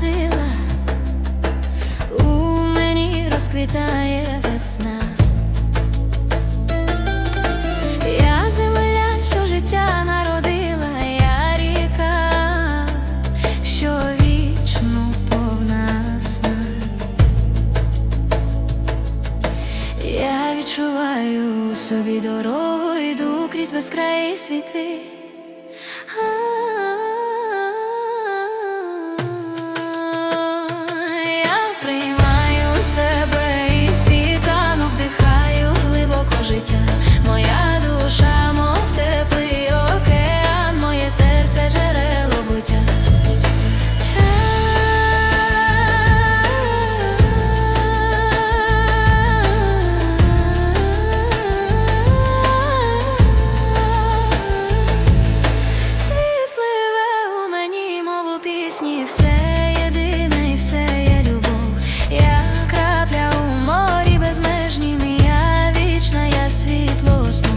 сила, у мені розквітає весна. Відчуваю собі дорогу, йду крізь безкраї світи. Пісні, все єдине і все є любов. Я крапля у морі безмежнім, я вічна, я світло сну.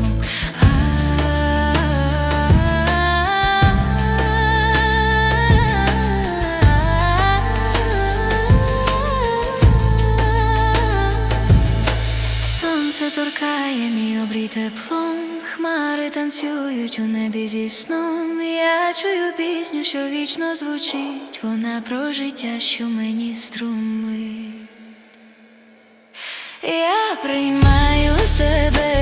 Сонце торкає мій обрій теплом, хмари танцюють у небі зі сном. Я чую пісню, що вічно звучить, вона про життя, що мені струмить. Я приймаю себе